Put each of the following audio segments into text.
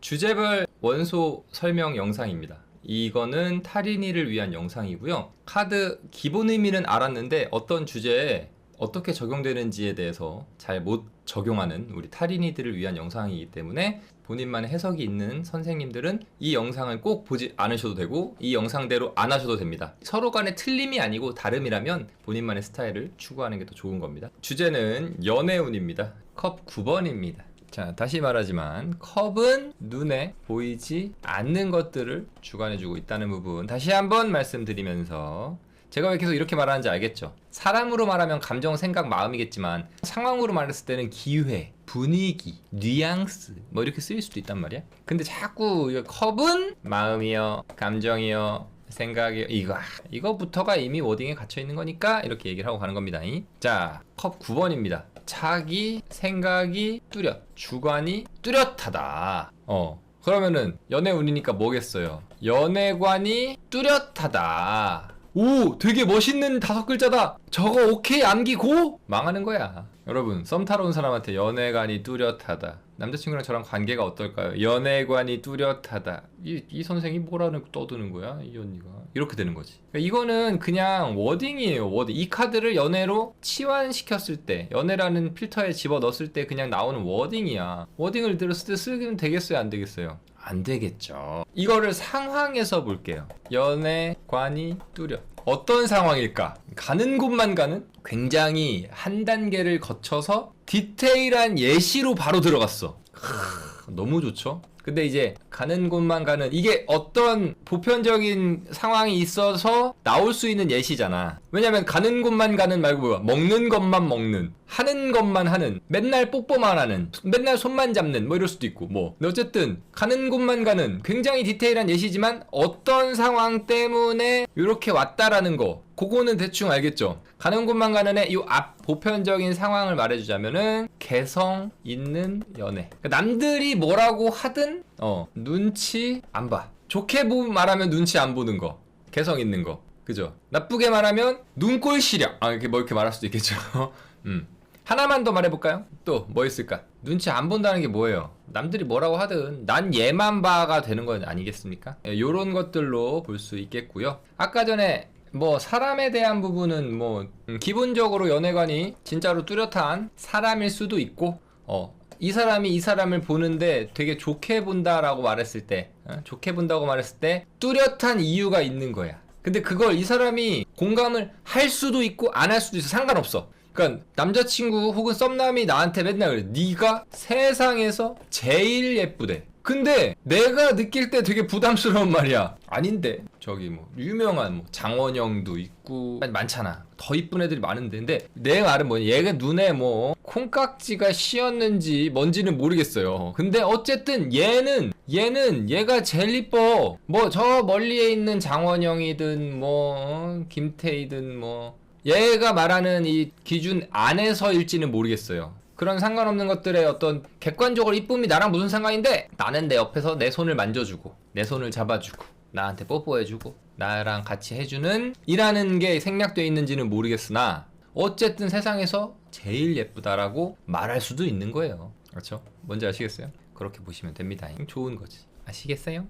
주제별 원소 설명 영상입니다. 이거는 탈인이를 위한 영상이고요. 카드 기본 의미는 알았는데 어떤 주제에 어떻게 적용되는지에 대해서 잘 못 적용하는 우리 탈인이들을 위한 영상이기 때문에 본인만의 해석이 있는 선생님들은 이 영상을 꼭 보지 않으셔도 되고 이 영상대로 안 하셔도 됩니다. 서로 간의 틀림이 아니고 다름이라면 본인만의 스타일을 추구하는 게 더 좋은 겁니다. 주제는 연애운입니다. 컵 9번입니다. 자, 다시 말하지만 컵은 눈에 보이지 않는 것들을 주관해주고 있다는 부분 다시 한번 말씀드리면서 제가 왜 계속 이렇게 말하는지 알겠죠? 사람으로 말하면 감정, 생각, 마음이겠지만 상황으로 말했을 때는 기회, 분위기, 뉘앙스 뭐 이렇게 쓰일 수도 있단 말이야. 근데 자꾸 이 컵은 마음이요, 감정이요, 생각이요 이거 아, 이거부터가 이미 워딩에 갇혀 있는 거니까 이렇게 얘기를 하고 가는 겁니다. 자, 컵 9번입니다. 자기 생각이 뚜렷, 주관이 뚜렷하다. 어. 그러면은 연애운이니까 뭐겠어요? 연애관이 뚜렷하다. 오, 되게 멋있는 다섯 글자다. 저거 오케이 암기고 망하는 거야. 여러분, 썸 타러 온 사람한테 연애관이 뚜렷하다. 남자친구랑 저랑 관계가 어떨까요? 연애관이 뚜렷하다. 이, 이 선생이 뭐라는 떠드는 거야? 이 언니가. 이렇게 되는 거지. 그러니까 이거는 그냥 워딩이에요. 워딩. 이 카드를 연애로 치환시켰을 때, 연애라는 필터에 집어 넣었을 때 그냥 나오는 워딩이야. 워딩을 들었을 때 쓰기는 되겠어요? 안 되겠어요? 안 되겠죠. 이거를 상황에서 볼게요. 연애관이 뚜렷. 어떤 상황일까? 가는 곳만 가는? 굉장히 한 단계를 거쳐서 디테일한 예시로 바로 들어갔어. 크, 너무 좋죠? 근데 이제 가는 곳만 가는 이게 어떤 보편적인 상황이 있어서 나올 수 있는 예시잖아. 왜냐면 가는 곳만 가는 말고 뭐야? 먹는 것만 먹는, 하는 것만 하는, 맨날 뽀뽀만 하는, 맨날 손만 잡는 뭐 이럴 수도 있고 뭐. 어쨌든 가는 곳만 가는 굉장히 디테일한 예시지만 어떤 상황 때문에 이렇게 왔다라는 거 그거는 대충 알겠죠. 가는 곳만 가는 애 이 앞 보편적인 상황을 말해주자면은 개성 있는 연애. 그러니까 남들이 뭐라고 하든 어 눈치 안 봐. 좋게 보 말하면 눈치 안 보는 거. 개성 있는 거. 그죠? 나쁘게 말하면 눈꼴 시력. 아 이렇게 뭐 이렇게 말할 수도 있겠죠. 음. 하나만 더 말해볼까요? 또 뭐 있을까? 눈치 안 본다는 게 뭐예요? 남들이 뭐라고 하든 난 얘만 봐가 되는 건 아니겠습니까? 예, 요런 것들로 볼 수 있겠고요. 아까 전에 뭐 사람에 대한 부분은 뭐 음, 기본적으로 연애관이 진짜로 뚜렷한 사람일 수도 있고 어. 이 사람이 이 사람을 보는데 되게 좋게 본다라고 말했을 때 어? 좋게 본다고 말했을 때 뚜렷한 이유가 있는 거야. 근데 그걸 이 사람이 공감을 할 수도 있고 안 할 수도 있어 상관없어. 그러니까 남자친구 혹은 썸남이 나한테 맨날 그래. 네가 세상에서 제일 예쁘대. 근데 내가 느낄 때 되게 부담스러운 말이야. 아닌데 저기 뭐 유명한 뭐 장원영도 있고 많잖아. 더 이쁜 애들이 많은데 근데 내 말은 뭐냐 얘가 눈에 뭐 콩깍지가 씌었는지 뭔지는 모르겠어요. 근데 어쨌든 얘는 얘는 얘가 제일 이뻐. 뭐 저 멀리에 있는 장원영이든 뭐 어, 김태희든 뭐 얘가 말하는 이 기준 안에서일지는 모르겠어요. 그런 상관없는 것들의 어떤 객관적으로 이쁨이 나랑 무슨 상관인데 나는 내 옆에서 내 손을 만져주고 내 손을 잡아주고 나한테 뽀뽀해주고 나랑 같이 해주는 이라는 게 생략되어 있는지는 모르겠으나 어쨌든 세상에서 제일 예쁘다라고 말할 수도 있는 거예요. 그렇죠? 뭔지 아시겠어요? 그렇게 보시면 됩니다. 좋은 거지. 아시겠어요?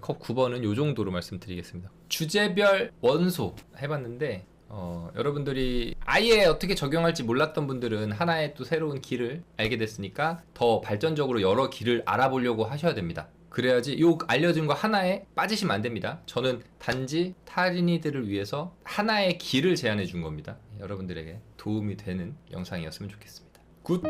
컵 9번은 요 정도로 말씀드리겠습니다. 주제별 원소 해봤는데 어, 여러분들이 아예 어떻게 적용할지 몰랐던 분들은 하나의 또 새로운 길을 알게 됐으니까 더 발전적으로 여러 길을 알아보려고 하셔야 됩니다. 그래야지 요 알려준 거 하나에 빠지시면 안 됩니다. 저는 단지 탈인이들을 위해서 하나의 길을 제안해 준 겁니다. 여러분들에게 도움이 되는 영상이었으면 좋겠습니다. 굿!